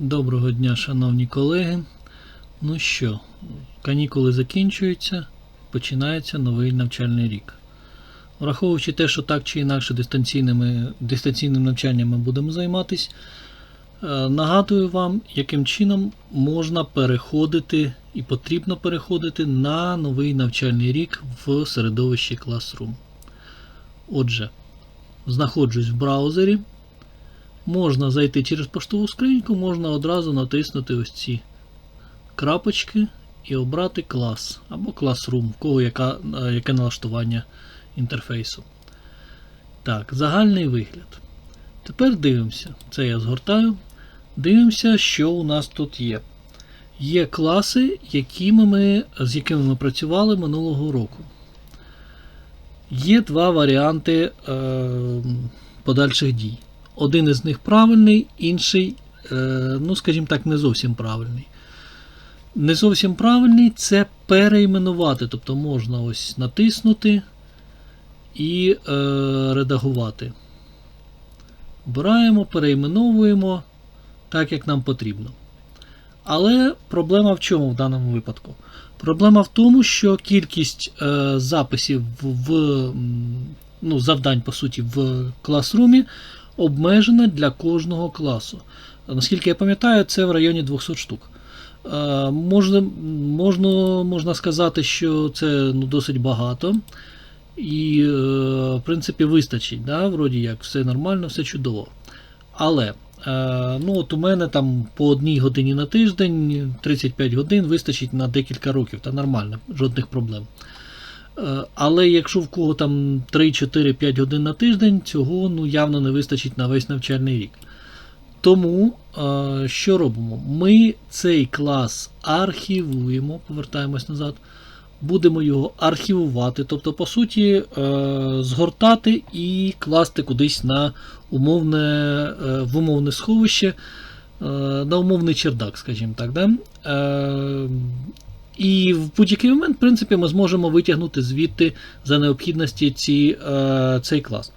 Доброго дня, шановні колеги. Ну що, канікули закінчуються, починається новий навчальний рік. Враховуючи те, що так чи інакше дистанційними, дистанційним навчанням ми будемо займатися, е, нагадую вам, яким чином можна переходити і потрібно переходити на новий навчальний рік в середовищі Classroom. Отже, знаходжусь в браузері. Можна зайти через поштову скриньку, можна одразу натиснути ось ці крапочки і обрати клас або Classroom, в кого яка, е, яке налаштування інтерфейсу. Так, загальний вигляд. Тепер дивимося. Це я згортаю. Дивимося, що у нас тут є. Є класи, якими ми, з якими ми працювали минулого року. Є два варіанти е, подальших дій. Один із них правильний, інший, е, ну, скажімо так, не зовсім правильний. Не зовсім правильний це перейменувати. Тобто можна ось натиснути і е, редагувати. Обираємо, перейменовуємо так, як нам потрібно. Але проблема в чому в даному випадку? Проблема в тому, що кількість е, записів в, ну, завдань, по суті, в класрумі обмежена для кожного класу. Наскільки я пам'ятаю, це в районі 200 штук. Е, Можна, можна, можна сказати, що це ну, досить багато. І, е, в принципі, вистачить. Да? Вроді як, все нормально, все чудово. Але е, ну, от у мене там по одній годині на тиждень, 35 годин вистачить на декілька років, та нормально, жодних проблем. Е, Але якщо в кого там 3-4-5 годин на тиждень, цього ну, явно не вистачить на весь навчальний рік. Тому е, що робимо? Ми цей клас архівуємо, повертаємось назад, будемо його архівувати, тобто, по суті, е, згортати і класти кудись на умовне, в умовне сховище, на умовний чердак, скажімо так. Да? І в будь-який момент, в принципі, ми зможемо витягнути звідти за необхідності ці, е, цей клас.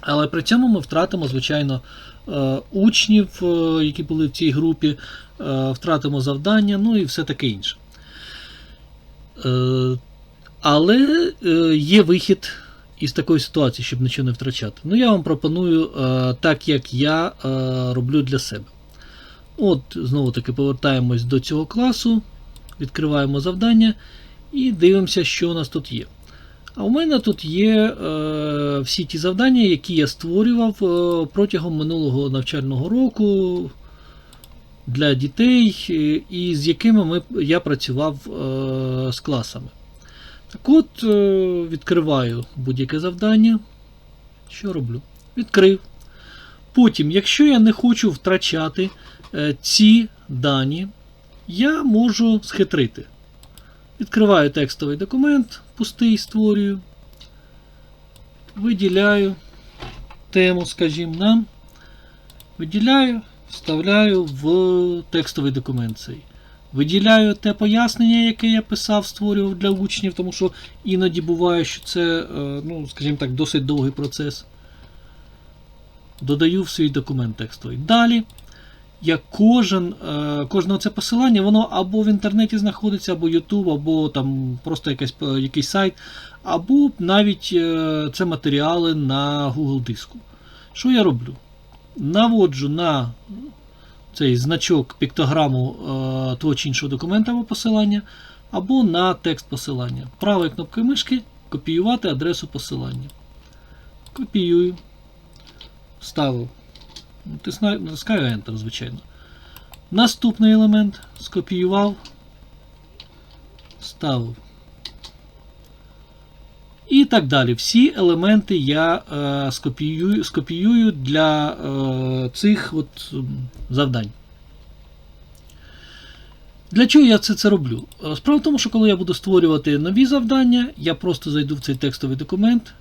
Але при цьому ми втратимо, звичайно, е, учнів, е, які були в цій групі, е, втратимо завдання, ну і все таке інше. Е, Але е, є вихід із такої ситуації, щоб нічого не втрачати. Ну, я вам пропоную е, так, як я е, роблю для себе. От, знову таки, повертаємось до цього класу, відкриваємо завдання і дивимося, що у нас тут є. А у мене тут є е, всі ті завдання, які я створював е, протягом минулого навчального року для дітей, е, і з якими ми, я працював е, з класами. Так от, е, відкриваю будь-яке завдання. Що роблю? Відкрив. Потім, якщо я не хочу втрачати е, ці дані, я можу схитрити. Відкриваю текстовий документ, пустий створюю, виділяю тему, скажімо, нам, виділяю, вставляю в текстовий документ цей. Виділяю те пояснення, яке я писав, створював для учнів, тому що іноді буває, що це, е, ну, скажімо так, досить довгий процес. Додаю в свій документ текстовий. Далі як кожен, е, кожне це посилання, воно або в інтернеті знаходиться, або YouTube, або там просто якийсь, якийсь сайт, або навіть е, це матеріали на Google диску. Що я роблю? Наводжу на цей значок піктограму е, того чи іншого документа або посилання, або на текст посилання. Правою кнопкою мишки копіювати адресу посилання. Копіюю. Вставив. Натискаю натискаю Enter, звичайно. Наступний елемент скопіював, вставив. І так далі. Всі елементи я е, скопіюю, скопіюю для е, цих от, завдань. Для чого я це, це роблю? Е, Справа в тому, що коли я буду створювати нові завдання, я просто зайду в цей текстовий документ,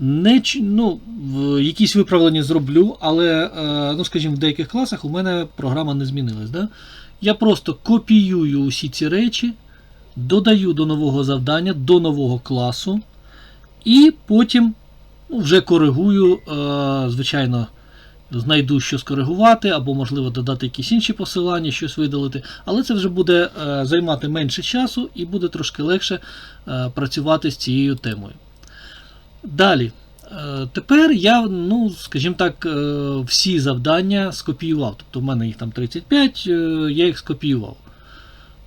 не, ну, якісь виправлення зроблю, але, е, ну, скажімо, в деяких класах у мене програма не змінилась. Да? Я просто копіюю усі ці речі, додаю до нового завдання, до нового класу, і потім ну, вже коригую, е, звичайно, знайду, що скоригувати, або, можливо, додати якісь інші посилання, щось видалити. Але це вже буде е, займати менше часу і буде трошки легше працювати з цією темою. Далі. Е, Тепер я, ну, скажімо так, е, всі завдання скопіював. Тобто в мене їх там 35, е, я їх скопіював.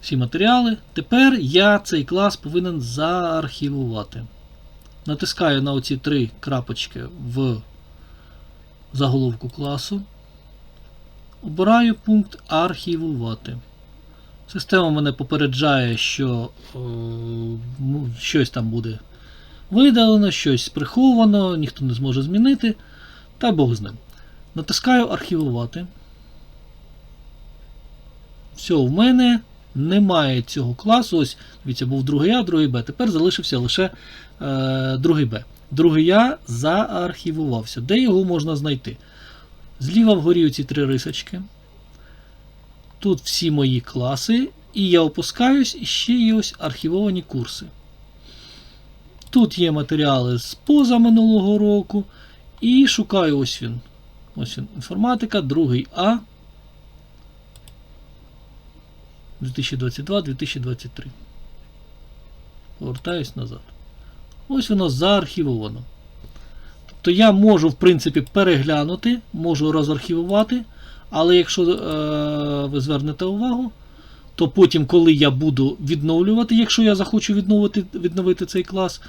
Всі матеріали. Тепер я цей клас повинен заархівувати. Натискаю на оці три крапочки в заголовку класу. Обираю пункт архівувати. Система мене попереджає, що ну, щось там буде видалено, щось приховано, ніхто не зможе змінити. Та Бог з ним. Натискаю архівувати. Все, в мене немає цього класу. Ось, дивіться, був другий А, другий Б. Тепер залишився лише е, другий Б. Другий А заархівувався. Де його можна знайти? Зліва вгорі оці три рисочки. Тут всі мої класи. І я опускаюсь, і ще є ось архівовані курси. Тут є матеріали з поза минулого року. І шукаю ось він. Ось він. Інформатика, другий А. 2022-2023. Повертаюсь назад. Ось воно заархівовано. Тобто я можу, в принципі, переглянути, можу розархівувати, але якщо е, ви звернете увагу, то потім, коли я буду відновлювати, якщо я захочу відновити, відновити цей клас,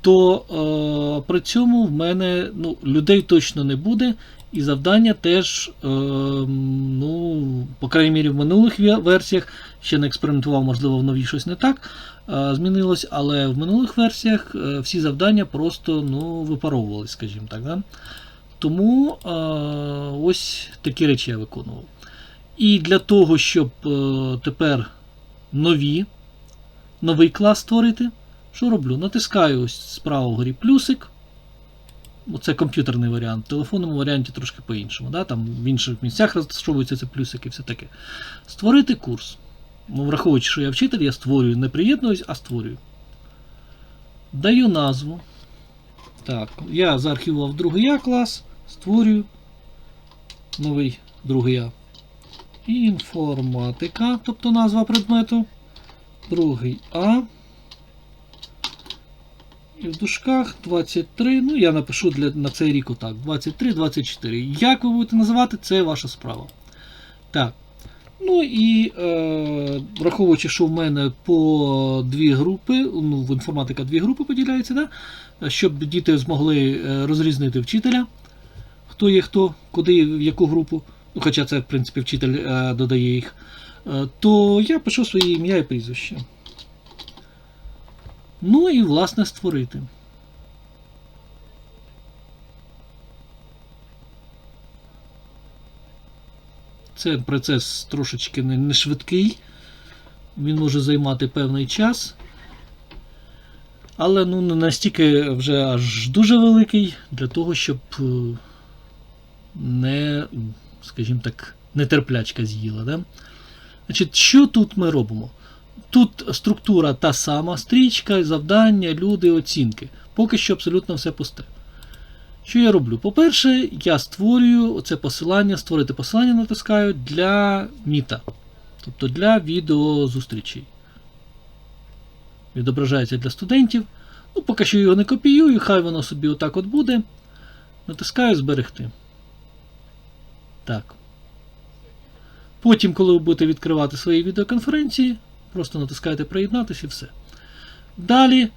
то е, при цьому в мене ну, людей точно не буде. І завдання теж, е, ну, по крайній мірі, в минулих версіях ще не експериментував, можливо, в новій щось не так е, змінилось, але в минулих версіях е, всі завдання просто ну, випаровувалися, скажімо так. Да? Тому е, ось такі речі я виконував. І для того, щоб е, тепер нові, новий клас створити, що роблю? Натискаю ось справа вгорі плюсик. Це комп'ютерний варіант. В телефонному варіанті трошки по-іншому. Да? Там в інших місцях розташовуються це плюсики і все таке. Створити курс. Ну, враховуючи, що я вчитель, я створюю не приєднуюсь, а створюю. Даю назву. Так, я заархівував другий А клас, створюю новий другий А. Інформатика, тобто назва предмету. Другий А. І в дужках 23. Ну, я напишу для, на цей рік отак. 23-24. Як ви будете називати, це ваша справа. Так. Ну і е, враховуючи, що в мене по дві групи, ну, в інформатика дві групи поділяється, да? щоб діти змогли е, розрізнити вчителя, хто є хто, куди, в яку групу. Ну, хоча це, в принципі, вчитель е, додає їх. Е, то я пишу своє ім'я і прізвище. Ну і, власне, створити. Це процес трошечки не, не швидкий. Він може займати певний час. Але ну, не настільки вже аж дуже великий для того, щоб е, не, скажімо так, нетерплячка з'їла. Да? Значить, що тут ми робимо? Тут структура та сама, стрічка, завдання, люди, оцінки. Поки що абсолютно все пусте. Що я роблю? По-перше, я створюю оце посилання, створити посилання натискаю для міта. Тобто для відеозустрічей. Відображається для студентів. Ну, поки що його не копіюю, хай воно собі отак от буде. Натискаю зберегти. Так. Потім, коли ви будете відкривати свої відеоконференції, просто натискаєте приєднатися і все. Далі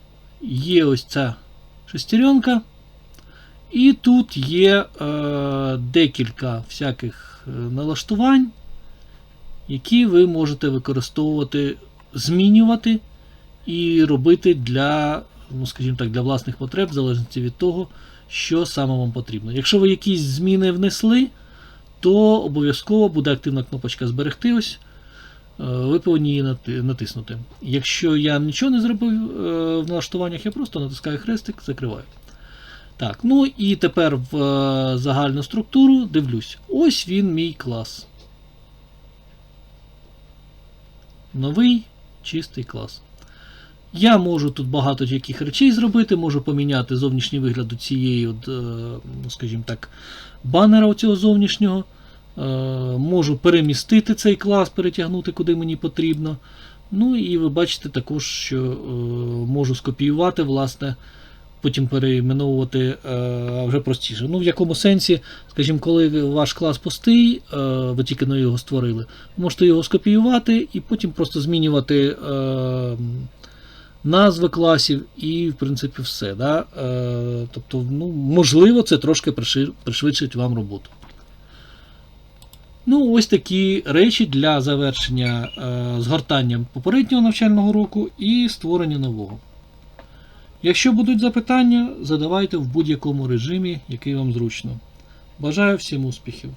є ось ця шестеренка. І тут є е, декілька всяких е, налаштувань, які ви можете використовувати, змінювати і робити для, ну, скажімо так, для власних потреб, в залежності від того, що саме вам потрібно. Якщо ви якісь зміни внесли, то обов'язково буде активна кнопочка Зберегти. ось. Е, Ви повинні її натиснути. Якщо я нічого не зробив е, в налаштуваннях, я просто натискаю хрестик, закриваю. Так, ну і тепер в е, загальну структуру дивлюсь. Ось він мій клас. Новий чистий клас. Я можу тут багато яких речей зробити, можу поміняти зовнішній вигляд цієї, от, е, ну, скажімо так, банера цього зовнішнього. Е, Можу перемістити цей клас, перетягнути куди мені потрібно. Ну і ви бачите також, що е, можу скопіювати, власне, потім перейменовувати е, вже простіше. Ну, в якому сенсі, скажімо, коли ваш клас пустий, ви тільки на його створили, можете його скопіювати і потім просто змінювати назви класів і, в принципі, все. Да? Е, тобто, ну, можливо, це трошки пришвидшить вам роботу. Ну, ось такі речі для завершення е, згортання попереднього навчального року і створення нового. Якщо будуть запитання, задавайте в будь-якому режимі, який вам зручно. Бажаю всім успіхів!